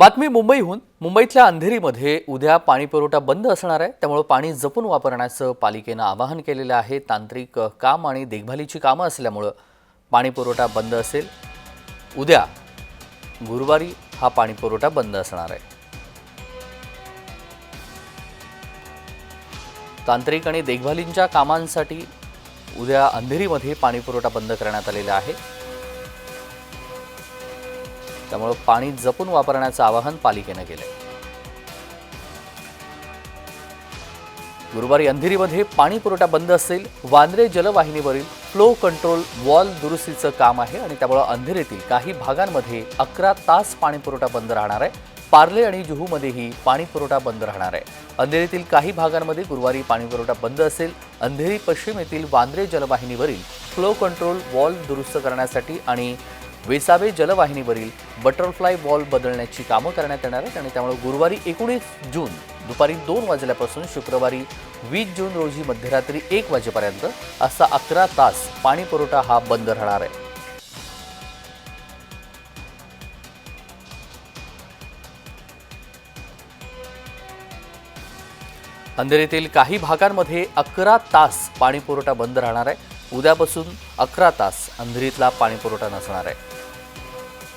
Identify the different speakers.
Speaker 1: बातमी मुंबईहून. मुंबईतल्या अंधेरीमध्ये उद्या पाणीपुरवठा बंद असणार आहे. त्यामुळे पाणी जपून वापरण्याचं पालिकेनं आवाहन केलेलं आहे. तांत्रिक काम आणि देखभालीची कामं असल्यामुळं पाणीपुरवठा बंद असेल. उद्या गुरुवारी हा पाणीपुरवठा बंद असणार आहे. तांत्रिक आणि देखभालींच्या कामांसाठी उद्या अंधेरीमध्ये पाणीपुरवठा बंद करण्यात आलेला आहे. त्यामुळे पाणी जपून वापरण्याचं आवाहन पालिकेनं केलं गुरुवारी अंधेरीमध्ये पाणी पुरवठा बंद असेल वांद्रे जलवाहिनीवरील फ्लो कंट्रोल वॉल दुरुस्तीचं काम आहे आणि त्यामुळं अंधेरीतील काही भागांमध्ये अकरा तास पाणी पुरवठा बंद राहणार आहे. पार्ले आणि जुहूमध्येही पाणी पुरवठा बंद राहणार आहे. अंधेरीतील काही भागांमध्ये गुरुवारी पाणी पुरवठा बंद असेल अंधेरी पश्चिम येथील वांद्रे जलवाहिनीवरील फ्लो कंट्रोल वॉल दुरुस्त करण्यासाठी आणि वेसावे जलवाहिनीवरील बटरफ्लाय वॉल बदलण्याची कामं करण्यात येणार आहेत आणि त्यामुळे गुरुवारी एकोणीस जून दुपारी दोन वाजल्यापासून शुक्रवारी वीस जून रोजी मध्यरात्री एक वाजेपर्यंत असा अकरा तास पाणी पुरवठा हा बंद राहणार आहे. अंधेरीतील काही भागांमध्ये अकरा तास पाणी पुरवठा बंद राहणार आहे. उद्यापासून अकरा तास अंधेरीतला पाणीपुरवठा नसणार आहे.